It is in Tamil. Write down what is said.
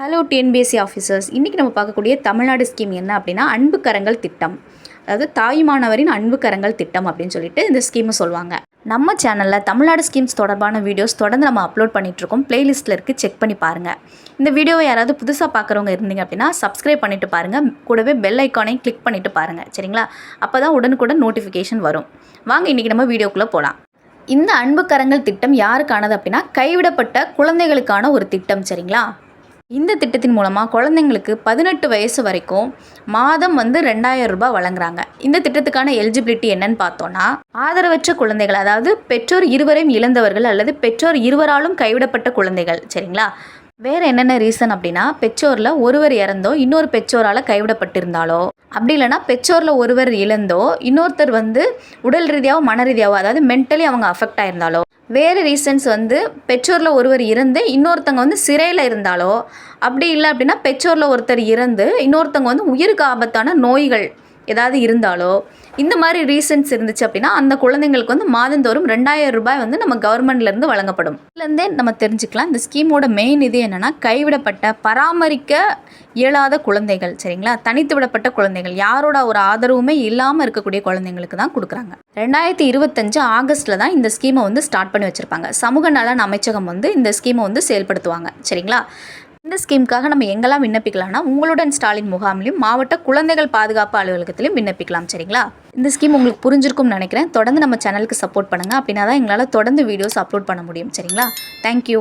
ஹலோ டிஎன்பிஎஸ்சி ஆஃபீஸர்ஸ் இன்றைக்கி நம்ம பார்க்கக்கூடிய தமிழ்நாடு ஸ்கீம் என்ன அப்படின்னா அன்பு கரங்கள் திட்டம். அதாவது தாயுமானவரின் அன்பு கரங்கள் திட்டம் அப்படின்னு சொல்லிட்டு இந்த ஸ்கீமை சொல்லுவாங்க. நம்ம சேனலில் தமிழ்நாடு ஸ்கீம்ஸ் தொடர்பான வீடியோஸ் தொடர்ந்து நம்ம அப்லோட் பண்ணிகிட்ருக்கோம் பிளேலிஸ்ட்டில் இருக்குது செக் பண்ணி பாருங்கள் இந்த வீடியோவை யாராவது புதுசாக பார்க்குறவங்க இருந்தீங்க அப்படின்னா சப்ஸ்கிரைப் பண்ணிவிட்டு பாருங்கள் கூடவே பெல் ஐக்கானையும் கிளிக் பண்ணிவிட்டு பாருங்கள் சரிங்களா? அப்போ தான் உடனுக்குடன் நோட்டிஃபிகேஷன் வரும். வாங்க இன்றைக்கி நம்ம வீடியோக்குள்ளே போகலாம் இந்த அன்பு கரங்கள் திட்டம் யாருக்கானது அப்படின்னா கைவிடப்பட்ட குழந்தைகளுக்கான ஒரு திட்டம். சரிங்களா? இந்த திட்டத்தின் மூலமாக குழந்தைங்களுக்கு பதினெட்டு வயசு வரைக்கும் மாதம் வந்து ரெண்டாயிரம் ரூபாய் வழங்குறாங்க. இந்த திட்டத்துக்கான எலிஜிபிலிட்டி என்னன்னு பார்த்தோன்னா ஆதரவற்ற குழந்தைகள் அதாவது பெற்றோர் இருவரையும் இழந்தவர்கள் அல்லது பெற்றோர் இருவராலும் கைவிடப்பட்ட குழந்தைகள் சரிங்களா? வேறு என்னென்ன ரீசன் அப்படின்னா பெற்றோரில் ஒருவர் இறந்தோ இன்னொரு பெற்றோரால் கைவிடப்பட்டிருந்தாலோ. அப்படி இல்லைனா பெற்றோரில் ஒருவர் இழந்தோ இன்னொருத்தர் வந்து உடல் ரீதியாகவோ மன ரீதியாகவோ அதாவது மென்டலி அவங்க அஃபெக்ட் ஆயிருந்தாலோ. வேறு ரீசன்ஸ் வந்து பெற்றோரில் ஒருவர் இருந்து இன்னொருத்தங்க வந்து சிறையில் இருந்தாலோ. அப்படி இல்லை அப்படின்னா பெற்றோரில் ஒருத்தர் இறந்து இன்னொருத்தங்க வந்து உயிருக்கு ஆபத்தான நோய்கள் ஏதாவது இருந்தாலோ இந்த மாதிரி ரீசன்ஸ் இருந்துச்சு அப்படின்னா அந்த குழந்தைங்களுக்கு வந்து மாதந்தோறும் ரெண்டாயிரம் ரூபாய் வந்து நம்ம கவர்மெண்ட்லேருந்து வழங்கப்படும். இதுலேருந்தே நம்ம தெரிஞ்சுக்கலாம். இந்த ஸ்கீமோட மெயின் இது என்னென்னா கைவிடப்பட்ட பராமரிக்க இயலாத குழந்தைகள் சரிங்களா? தனித்து விடப்பட்ட குழந்தைகள். யாரோட ஒரு ஆதரவுமே இல்லாமல் இருக்கக்கூடிய குழந்தைங்களுக்கு தான் கொடுக்குறாங்க. ரெண்டாயிரத்தி இருபத்தஞ்சு ஆகஸ்ட்டில் தான் இந்த ஸ்கீமை வந்து ஸ்டார்ட் பண்ணி வச்சுருப்பாங்க. சமூக நலன் அமைச்சகம் வந்து இந்த ஸ்கீமை வந்து செயல்படுத்துவாங்க சரிங்களா? இந்த ஸ்கீமுக்காக நம்ம எங்கெல்லாம் விண்ணப்பிக்கலாம்னா உங்களுடன் ஸ்டாலின் முகாம்லையும் மாவட்ட குழந்தைகள் பாதுகாப்பு அலுவலகத்திலையும் விண்ணப்பிக்கலாம் சரிங்களா? இந்த ஸ்கீம் உங்களுக்கு புரிஞ்சிருக்கும்னு நினைக்கிறேன். தொடர்ந்து நம்ம சேனலுக்கு சப்போர்ட் பண்ணுங்கள் அப்படின்னா தான் எங்களால் தொடர்ந்து வீடியோஸ் அப்லோட் பண்ண முடியும் சரிங்களா? தேங்க்யூ